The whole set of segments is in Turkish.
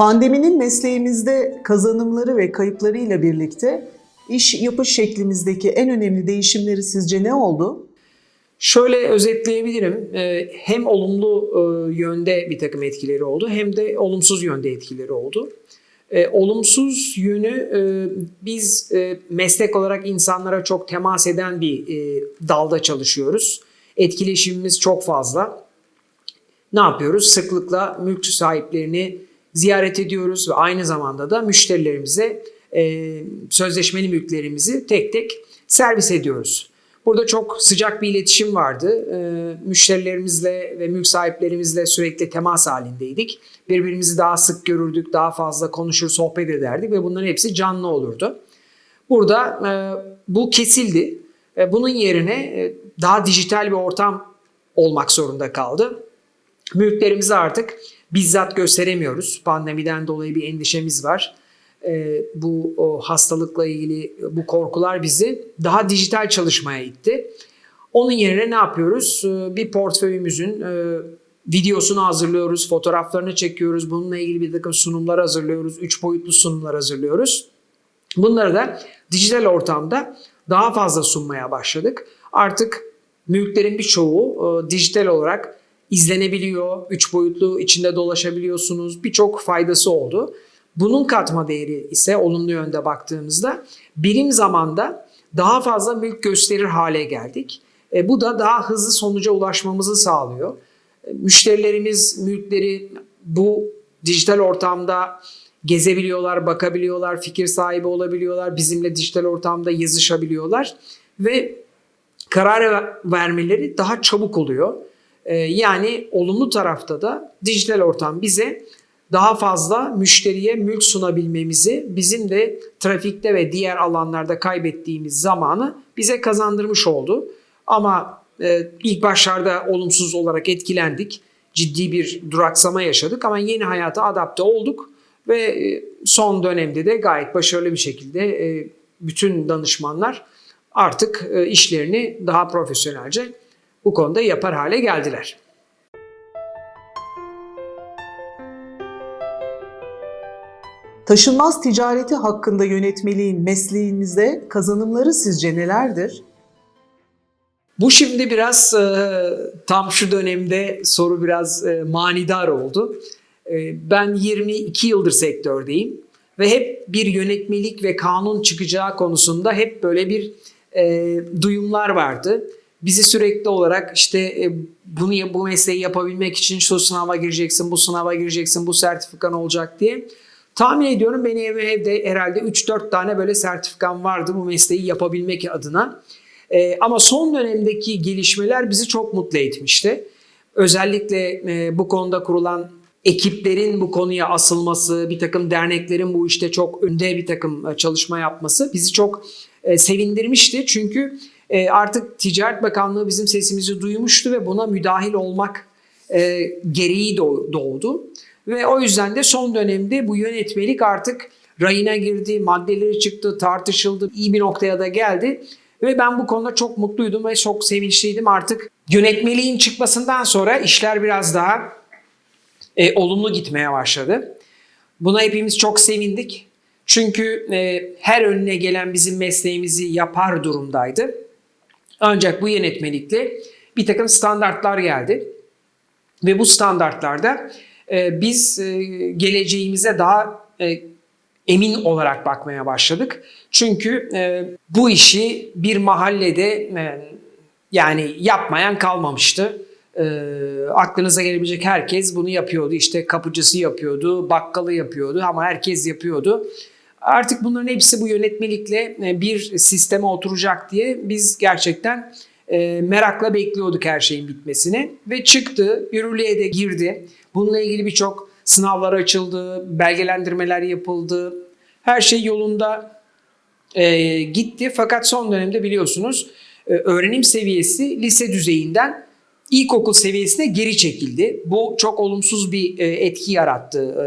Pandeminin mesleğimizde kazanımları ve kayıplarıyla birlikte iş yapış şeklimizdeki en önemli değişimleri sizce ne oldu? Şöyle özetleyebilirim. Ee, Hem olumlu e, yönde bir takım etkileri oldu hem de olumsuz yönde etkileri oldu. Ee, Olumsuz yönü e, biz e, meslek olarak insanlara çok temas eden bir dalda çalışıyoruz. Etkileşimimiz çok fazla. Ne yapıyoruz? Sıklıkla mülk sahiplerini ziyaret ediyoruz ve aynı zamanda da müşterilerimize e, sözleşmeli mülklerimizi tek tek servis ediyoruz. Burada çok sıcak bir iletişim vardı. E, müşterilerimizle ve mülk sahiplerimizle sürekli temas halindeydik. Birbirimizi daha sık görürdük, daha fazla konuşur, sohbet ederdik ve bunların hepsi canlı olurdu. Burada e, bu kesildi. E, bunun yerine e, daha dijital bir ortam olmak zorunda kaldı. Mülklerimizi artık bizzat gösteremiyoruz. Pandemiden dolayı bir endişemiz var. Ee, bu o hastalıkla ilgili bu korkular bizi daha dijital çalışmaya itti. Onun yerine ne yapıyoruz? Ee, Bir portföyümüzün e, videosunu hazırlıyoruz, fotoğraflarını çekiyoruz. Bununla ilgili bir takım sunumlar hazırlıyoruz. Üç boyutlu sunumlar hazırlıyoruz. Bunları da dijital ortamda daha fazla sunmaya başladık. Artık mülklerin birçoğu e, dijital olarak izlenebiliyor. Üç boyutlu içinde dolaşabiliyorsunuz. Birçok faydası oldu. Bunun katma değeri ise olumlu yönde baktığımızda birim zamanda daha fazla mülk gösterir hale geldik. E, bu da daha hızlı sonuca ulaşmamızı sağlıyor. E, müşterilerimiz mülkleri bu dijital ortamda gezebiliyorlar, bakabiliyorlar, fikir sahibi olabiliyorlar, bizimle dijital ortamda yazışabiliyorlar ve karar vermeleri daha çabuk oluyor. Ee, Yani olumlu tarafta da dijital ortam bize daha fazla müşteriye mülk sunabilmemizi, bizim de trafikte ve diğer alanlarda kaybettiğimiz zamanı bize kazandırmış oldu. Ama e, ilk başlarda olumsuz olarak etkilendik. Ciddi bir duraksama yaşadık ama yeni hayata adapte olduk ve e, son dönemde de gayet başarılı bir şekilde e, bütün danışmanlar artık işlerini daha profesyonelce bu konuda yapar hale geldiler. Taşınmaz ticareti hakkında yönetmeliğin mesleğimizde kazanımları sizce nelerdir? Bu şimdi biraz e, tam şu dönemde soru biraz e, manidar oldu. E, ben 22 yıldır sektördeyim ve hep bir yönetmelik ve kanun çıkacağı konusunda hep böyle bir e, duyumlar vardı. Bizi sürekli olarak işte e, bunu bu mesleği yapabilmek için şu sınava gireceksin, bu sınava gireceksin, bu sertifikan olacak diye. Tahmin ediyorum benim evde, evde herhalde 3-4 tane böyle sertifikam vardı bu mesleği yapabilmek adına. Ee, ama son dönemdeki gelişmeler bizi çok mutlu etmişti. Özellikle e, bu konuda kurulan ekiplerin bu konuya asılması, bir takım derneklerin bu işte çok önde bir takım e, çalışma yapması bizi çok e, sevindirmişti. Çünkü e, artık Ticaret Bakanlığı bizim sesimizi duymuştu ve buna müdahil olmak e, gereği doğ- doğdu. Ve o yüzden de son dönemde bu yönetmelik artık rayına girdi, maddeleri çıktı, tartışıldı, iyi bir noktaya da geldi. Ve ben bu konuda çok mutluydum ve çok sevinçliydim. Artık yönetmeliğin çıkmasından sonra işler biraz daha e, olumlu gitmeye başladı. Buna hepimiz çok sevindik. Çünkü e, her önüne gelen bizim mesleğimizi yapar durumdaydı. Ancak bu yönetmelikle bir takım standartlar geldi. Ve bu standartlarda e, biz e, geleceğimize daha e, emin olarak bakmaya başladık. Çünkü bu işi bir mahallede yani yapmayan kalmamıştı. E, aklınıza gelebilecek herkes bunu yapıyordu. İşte kapıcısı yapıyordu, bakkalı yapıyordu ama herkes yapıyordu. Artık bunların hepsi bu yönetmelikle e, bir sisteme oturacak diye biz gerçekten e, merakla bekliyorduk her şeyin bitmesini ve çıktı, yürürlüğe de girdi. Bununla ilgili birçok sınavlar açıldı, belgelendirmeler yapıldı. Her şey yolunda e, gitti fakat son dönemde biliyorsunuz öğrenim seviyesi lise düzeyinden ilkokul seviyesine geri çekildi. Bu çok olumsuz bir e, etki yarattı e,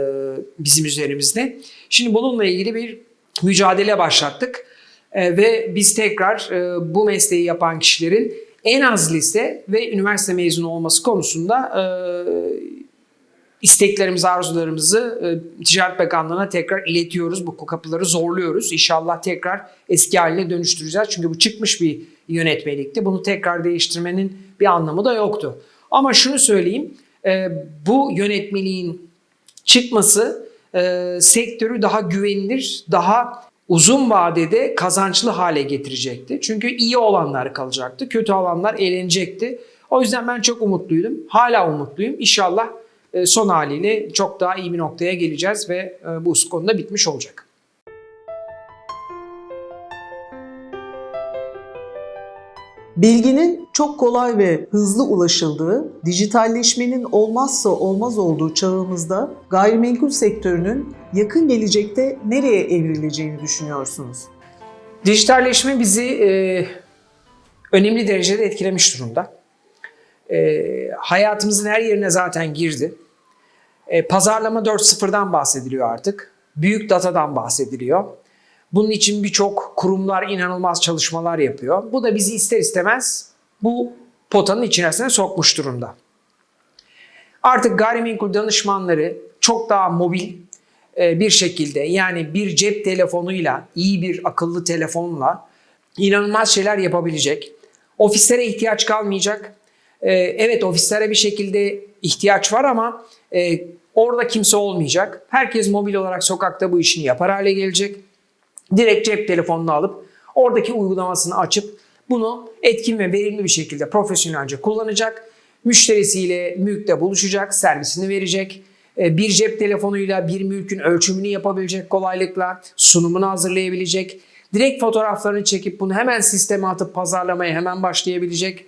bizim üzerimizde. Şimdi bununla ilgili bir mücadele başlattık E, ve biz tekrar bu mesleği yapan kişilerin en az lise ve üniversite mezunu olması konusunda isteklerimizi, arzularımızı Ticaret Bakanlığı'na tekrar iletiyoruz. Bu kapıları zorluyoruz. İnşallah tekrar eski haline dönüştüreceğiz. Çünkü bu çıkmış bir yönetmelikti. Bunu tekrar değiştirmenin bir anlamı da yoktu. Ama şunu söyleyeyim, e, bu yönetmeliğin çıkması e, sektörü daha güvenilir, daha uzun vadede kazançlı hale getirecekti. Çünkü iyi olanlar kalacaktı, kötü olanlar eğlenecekti. O yüzden ben çok umutluydum. Hala umutluyum. İnşallah e, son haliyle çok daha iyi bir noktaya geleceğiz ve bu konuda bitmiş olacak. Bilginin çok kolay ve hızlı ulaşıldığı, dijitalleşmenin olmazsa olmaz olduğu çağımızda gayrimenkul sektörünün yakın gelecekte nereye evrileceğini düşünüyorsunuz? Dijitalleşme bizi e, önemli derecede etkilemiş durumda. E, hayatımızın her yerine zaten girdi. E, pazarlama 4.0'dan bahsediliyor artık. Büyük datadan bahsediliyor. Bunun için birçok kurumlar inanılmaz çalışmalar yapıyor. Bu da bizi ister istemez bu potanın içerisine sokmuş durumda. Artık gayrimenkul danışmanları çok daha mobil e, bir şekilde yani bir cep telefonuyla, iyi bir akıllı telefonla inanılmaz şeyler yapabilecek. Ofislere ihtiyaç kalmayacak. E, Evet ofislere bir şekilde ihtiyaç var ama e, orada kimse olmayacak. Herkes mobil olarak sokakta bu işini yapar hale gelecek. Direkt cep telefonunu alıp oradaki uygulamasını açıp bunu etkin ve verimli bir şekilde profesyonelce kullanacak. Müşterisiyle mülkte buluşacak, servisini verecek. E, Bir cep telefonuyla bir mülkün ölçümünü yapabilecek kolaylıkla, sunumunu hazırlayabilecek. Direkt fotoğraflarını çekip bunu hemen sisteme atıp pazarlamaya hemen başlayabilecek.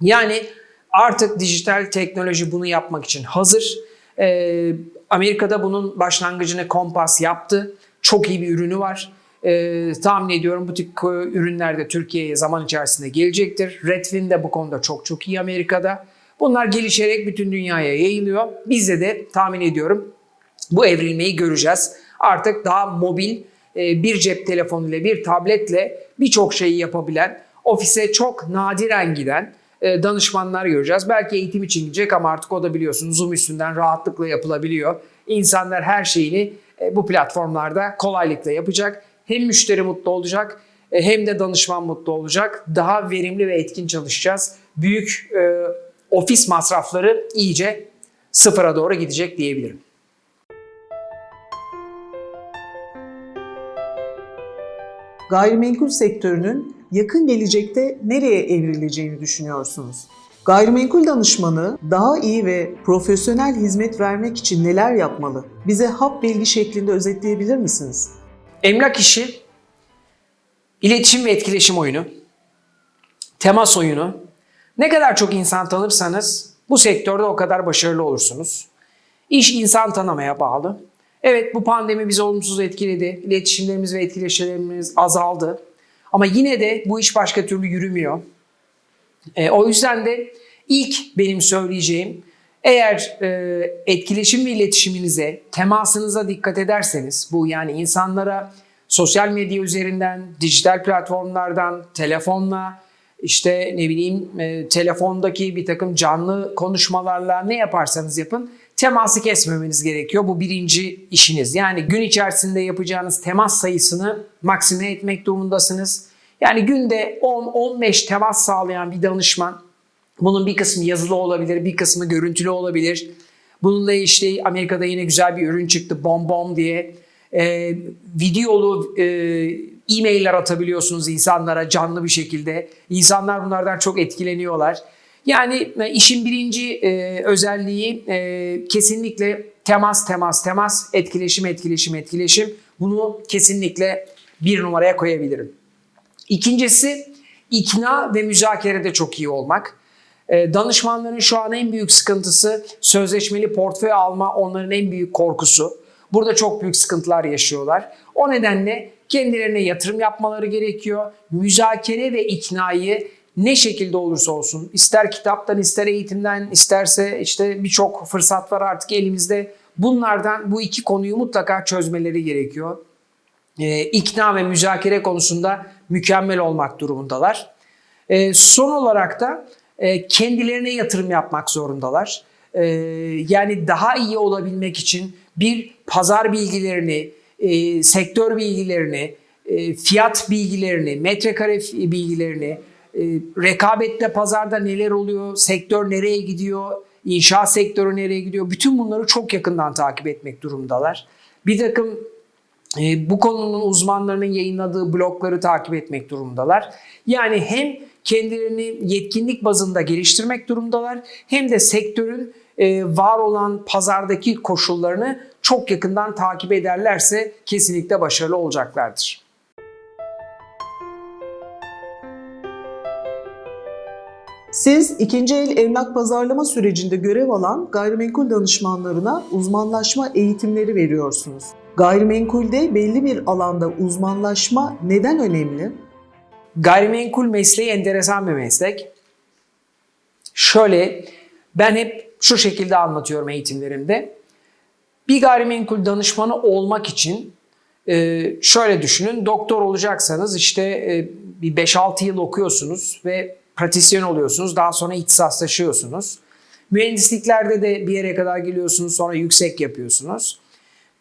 Yani artık dijital teknoloji bunu yapmak için hazır. Ee, Amerika'da bunun başlangıcını Kompas yaptı. Çok iyi bir ürünü var. Ee, tahmin ediyorum bu tip e, ürünler de Türkiye'ye zaman içerisinde gelecektir. Redfin de bu konuda çok çok iyi Amerika'da. Bunlar gelişerek bütün dünyaya yayılıyor. Bizde de tahmin ediyorum bu evrilmeyi göreceğiz. Artık daha mobil e, bir cep telefonuyla bir tabletle birçok şeyi yapabilen, ofise çok nadiren giden e, danışmanlar göreceğiz. Belki eğitim için gidecek ama artık o da biliyorsunuz Zoom üstünden rahatlıkla yapılabiliyor. İnsanlar her şeyini e, bu platformlarda kolaylıkla yapacak. Hem müşteri mutlu olacak e, hem de danışman mutlu olacak. Daha verimli ve etkin çalışacağız. Büyük e, ofis masrafları iyice sıfıra doğru gidecek diyebilirim. Gayrimenkul sektörünün yakın gelecekte nereye evrileceğini düşünüyorsunuz? Gayrimenkul danışmanı daha iyi ve profesyonel hizmet vermek için neler yapmalı? Bize hap bilgi şeklinde özetleyebilir misiniz? Emlak işi iletişim ve etkileşim oyunu, temas oyunu. Ne kadar çok insan tanırsanız bu sektörde o kadar başarılı olursunuz. İş insan tanımaya bağlı. Evet bu pandemi bizi olumsuz etkiledi. İletişimlerimiz ve etkileşimlerimiz azaldı. Ama yine de bu iş başka türlü yürümüyor. E, o yüzden de ilk benim söyleyeceğim eğer e, etkileşim ve iletişiminize, temasınıza dikkat ederseniz bu yani insanlara sosyal medya üzerinden, dijital platformlardan, telefonla, işte ne bileyim e, telefondaki bir takım canlı konuşmalarla ne yaparsanız yapın teması kesmemeniz gerekiyor. Bu birinci işiniz. Yani gün içerisinde yapacağınız temas sayısını maksime etmek durumundasınız. Yani günde 10-15 temas sağlayan bir danışman bunun bir kısmı yazılı olabilir, bir kısmı görüntülü olabilir. Bununla işte Amerika'da yine güzel bir ürün çıktı Bom Bom diye. Ee, videolu e, e-mailler atabiliyorsunuz insanlara canlı bir şekilde. İnsanlar bunlardan çok etkileniyorlar. Yani e, işin birinci e, özelliği e, kesinlikle temas, temas, temas, etkileşim, etkileşim, etkileşim. Bunu kesinlikle bir numaraya koyabilirim. İkincisi ikna ve müzakerede çok iyi olmak. E, Danışmanların şu an en büyük sıkıntısı sözleşmeli portföy alma onların en büyük korkusu. Burada çok büyük sıkıntılar yaşıyorlar. O nedenle kendilerine yatırım yapmaları gerekiyor. Müzakere ve iknayı ne şekilde olursa olsun ister kitaptan ister eğitimden isterse işte birçok fırsat var artık elimizde. Bunlardan bu iki konuyu mutlaka çözmeleri gerekiyor. Ee, ikna ve müzakere konusunda mükemmel olmak durumundalar. Ee, son olarak da e, ee, kendilerine yatırım yapmak zorundalar. Ee, yani daha iyi olabilmek için bir pazar bilgilerini, e, sektör bilgilerini, e, fiyat bilgilerini, metrekare bilgilerini, e, rekabette pazarda neler oluyor, sektör nereye gidiyor, inşaat sektörü nereye gidiyor, bütün bunları çok yakından takip etmek durumdalar. Bir takım bu konunun uzmanlarının yayınladığı blogları takip etmek durumdalar. Yani hem kendilerini yetkinlik bazında geliştirmek durumdalar hem de sektörün e, var olan pazardaki koşullarını çok yakından takip ederlerse kesinlikle başarılı olacaklardır. Siz ikinci el emlak pazarlama sürecinde görev alan gayrimenkul danışmanlarına uzmanlaşma eğitimleri veriyorsunuz. Gayrimenkulde belli bir alanda uzmanlaşma neden önemli? gayrimenkul mesleği enteresan bir meslek. Şöyle ben hep şu şekilde anlatıyorum eğitimlerimde. Bir gayrimenkul danışmanı olmak için e, şöyle düşünün doktor olacaksanız işte e, bir 5-6 yıl okuyorsunuz ve pratisyen oluyorsunuz. Daha sonra ihtisaslaşıyorsunuz. Mühendisliklerde de bir yere kadar geliyorsunuz sonra yüksek yapıyorsunuz.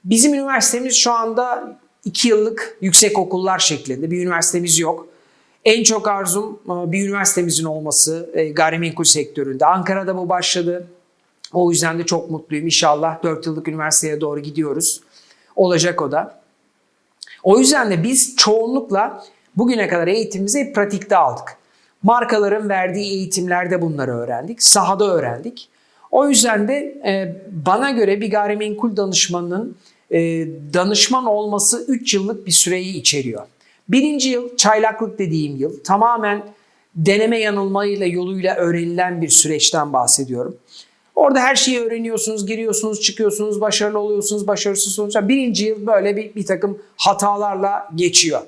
Bizim üniversitemiz şu anda 2 yıllık yüksek okullar şeklinde bir üniversitemiz yok. En çok arzum e, bir üniversitemizin olması e, gayrimenkul sektöründe. Ankara'da bu başladı. O yüzden de çok mutluyum. İnşallah 4 yıllık üniversiteye doğru gidiyoruz. Olacak o da. O yüzden de biz çoğunlukla bugüne kadar eğitimimizi hep pratikte aldık. Markaların verdiği eğitimlerde bunları öğrendik. Sahada öğrendik. O yüzden de e, bana göre bir gayrimenkul danışmanının danışman olması 3 yıllık bir süreyi içeriyor. Birinci yıl çaylaklık dediğim yıl tamamen deneme yanılmayla yoluyla öğrenilen bir süreçten bahsediyorum. Orada her şeyi öğreniyorsunuz, giriyorsunuz, çıkıyorsunuz, başarılı oluyorsunuz, başarısız sonuçta. Birinci yıl böyle bir, bir takım hatalarla geçiyor.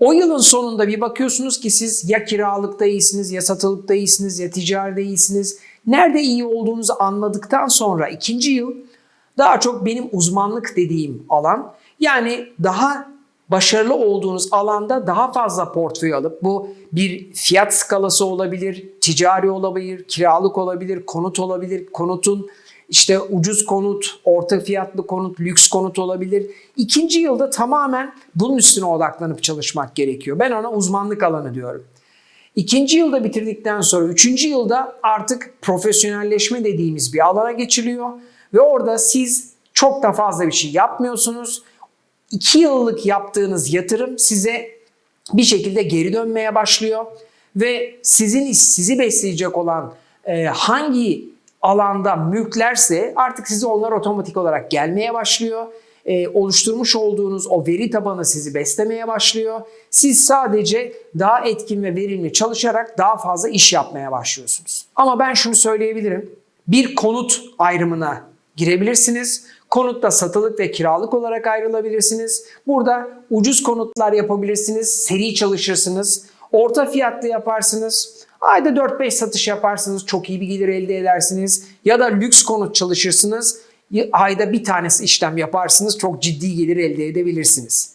O yılın sonunda bir bakıyorsunuz ki siz ya kiralıkta iyisiniz, ya satılıkta iyisiniz, ya ticarede iyisiniz. Nerede iyi olduğunuzu anladıktan sonra ikinci yıl daha çok benim uzmanlık dediğim alan. Yani daha başarılı olduğunuz alanda daha fazla portföy alıp bu bir fiyat skalası olabilir, ticari olabilir, kiralık olabilir, konut olabilir, konutun işte ucuz konut, orta fiyatlı konut, lüks konut olabilir. İkinci yılda tamamen bunun üstüne odaklanıp çalışmak gerekiyor. Ben ona uzmanlık alanı diyorum. İkinci yılda bitirdikten sonra üçüncü yılda artık profesyonelleşme dediğimiz bir alana geçiliyor. Ve orada siz çok da fazla bir şey yapmıyorsunuz. 2 yıllık yaptığınız yatırım size bir şekilde geri dönmeye başlıyor ve sizin sizi besleyecek olan e, hangi alanda mülklerse artık size onlar otomatik olarak gelmeye başlıyor. E, oluşturmuş olduğunuz o veri tabanı sizi beslemeye başlıyor. Siz sadece daha etkin ve verimli çalışarak daha fazla iş yapmaya başlıyorsunuz. Ama ben şunu söyleyebilirim. Bir konut ayrımına girebilirsiniz. Konutta satılık ve kiralık olarak ayrılabilirsiniz. Burada ucuz konutlar yapabilirsiniz, seri çalışırsınız, orta fiyatlı yaparsınız. Ayda 4-5 satış yaparsınız, çok iyi bir gelir elde edersiniz. Ya da lüks konut çalışırsınız, ayda bir tanesi işlem yaparsınız, çok ciddi gelir elde edebilirsiniz.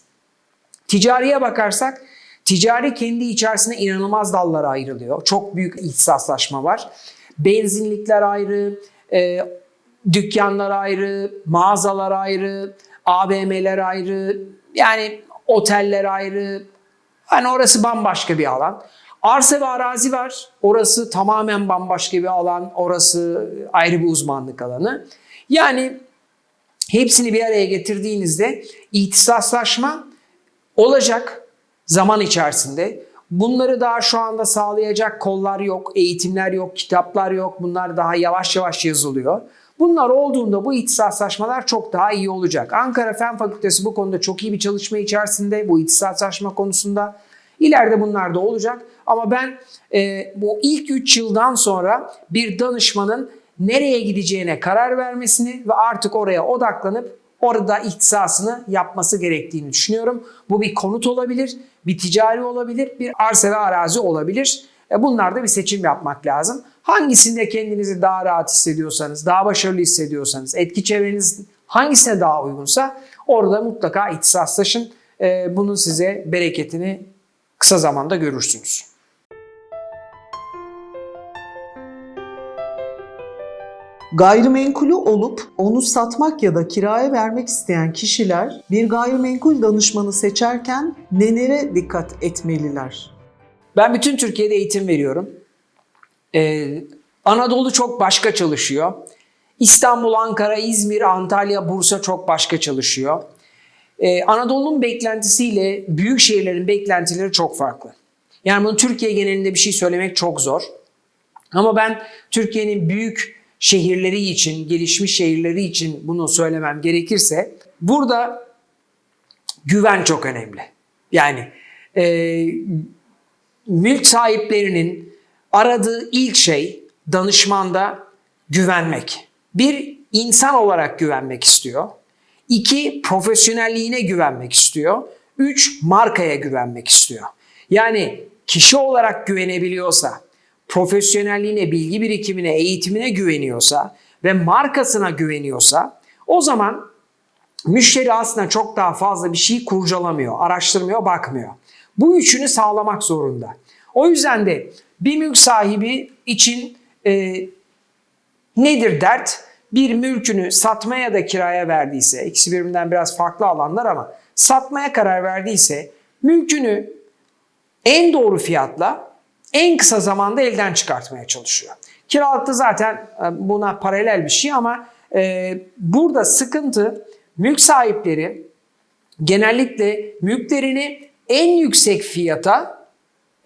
Ticariye bakarsak, ticari kendi içerisinde inanılmaz dallara ayrılıyor. Çok büyük ihsaslaşma var. Benzinlikler ayrı, dükkanlar ayrı, mağazalar ayrı, AVM'ler ayrı, yani oteller ayrı. Yani orası bambaşka bir alan. Arsa ve arazi var. Orası tamamen bambaşka bir alan. Orası ayrı bir uzmanlık alanı. Yani hepsini bir araya getirdiğinizde ihtisaslaşma olacak zaman içerisinde. Bunları daha şu anda sağlayacak kollar yok, eğitimler yok, kitaplar yok. Bunlar daha yavaş yavaş yazılıyor. Bunlar olduğunda bu ihtisaslaşmalar çok daha iyi olacak. Ankara Fen Fakültesi bu konuda çok iyi bir çalışma içerisinde bu ihtisaslaşma konusunda. İleride bunlar da olacak ama ben e, bu ilk 3 yıldan sonra bir danışmanın nereye gideceğine karar vermesini ve artık oraya odaklanıp orada ihtisasını yapması gerektiğini düşünüyorum. Bu bir konut olabilir, bir ticari olabilir, bir arsa ve arazi olabilir. E, bunlarda bir seçim yapmak lazım. Hangisinde kendinizi daha rahat hissediyorsanız, daha başarılı hissediyorsanız, etki çevreniz hangisine daha uygunsa orada mutlaka ihtisaslaşın. Ee, bunun size bereketini kısa zamanda görürsünüz. Gayrimenkulü olup onu satmak ya da kiraya vermek isteyen kişiler bir gayrimenkul danışmanı seçerken nelere dikkat etmeliler? Ben bütün Türkiye'de eğitim veriyorum. Ee, Anadolu çok başka çalışıyor. İstanbul, Ankara, İzmir, Antalya, Bursa çok başka çalışıyor. Ee, Anadolu'nun beklentisiyle büyük şehirlerin beklentileri çok farklı. Yani bunu Türkiye genelinde bir şey söylemek çok zor. Ama ben Türkiye'nin büyük şehirleri için, gelişmiş şehirleri için bunu söylemem gerekirse burada güven çok önemli. Yani e, mülk sahiplerinin aradığı ilk şey danışmanda güvenmek. Bir, insan olarak güvenmek istiyor. İki, profesyonelliğine güvenmek istiyor. Üç, markaya güvenmek istiyor. Yani kişi olarak güvenebiliyorsa, profesyonelliğine, bilgi birikimine, eğitimine güveniyorsa ve markasına güveniyorsa o zaman müşteri aslında çok daha fazla bir şey kurcalamıyor, araştırmıyor, bakmıyor. Bu üçünü sağlamak zorunda. O yüzden de bir mülk sahibi için e, nedir dert? Bir mülkünü satmaya ya da kiraya verdiyse, ikisi birbirinden biraz farklı alanlar ama satmaya karar verdiyse mülkünü en doğru fiyatla en kısa zamanda elden çıkartmaya çalışıyor. Kiralıkta zaten e, buna paralel bir şey ama e, burada sıkıntı mülk sahipleri genellikle mülklerini en yüksek fiyata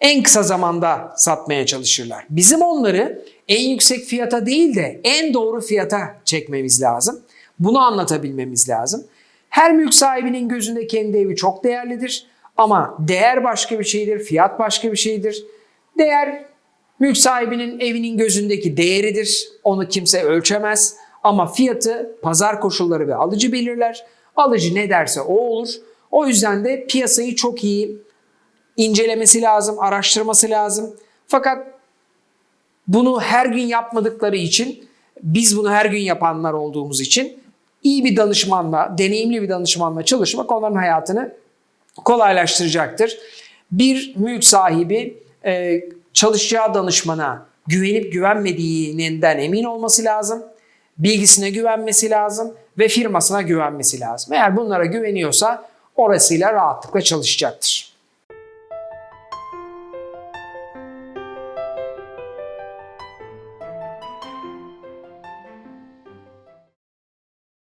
en kısa zamanda satmaya çalışırlar. Bizim onları en yüksek fiyata değil de en doğru fiyata çekmemiz lazım. Bunu anlatabilmemiz lazım. Her mülk sahibinin gözünde kendi evi çok değerlidir. Ama değer başka bir şeydir, fiyat başka bir şeydir. Değer mülk sahibinin evinin gözündeki değeridir. Onu kimse ölçemez. Ama fiyatı pazar koşulları ve alıcı belirler. Alıcı ne derse o olur. O yüzden de piyasayı çok iyi incelemesi lazım, araştırması lazım. Fakat bunu her gün yapmadıkları için, biz bunu her gün yapanlar olduğumuz için iyi bir danışmanla, deneyimli bir danışmanla çalışmak onların hayatını kolaylaştıracaktır. Bir mülk sahibi e, çalışacağı danışmana güvenip güvenmediğinden emin olması lazım. Bilgisine güvenmesi lazım ve firmasına güvenmesi lazım. Eğer bunlara güveniyorsa orasıyla rahatlıkla çalışacaktır.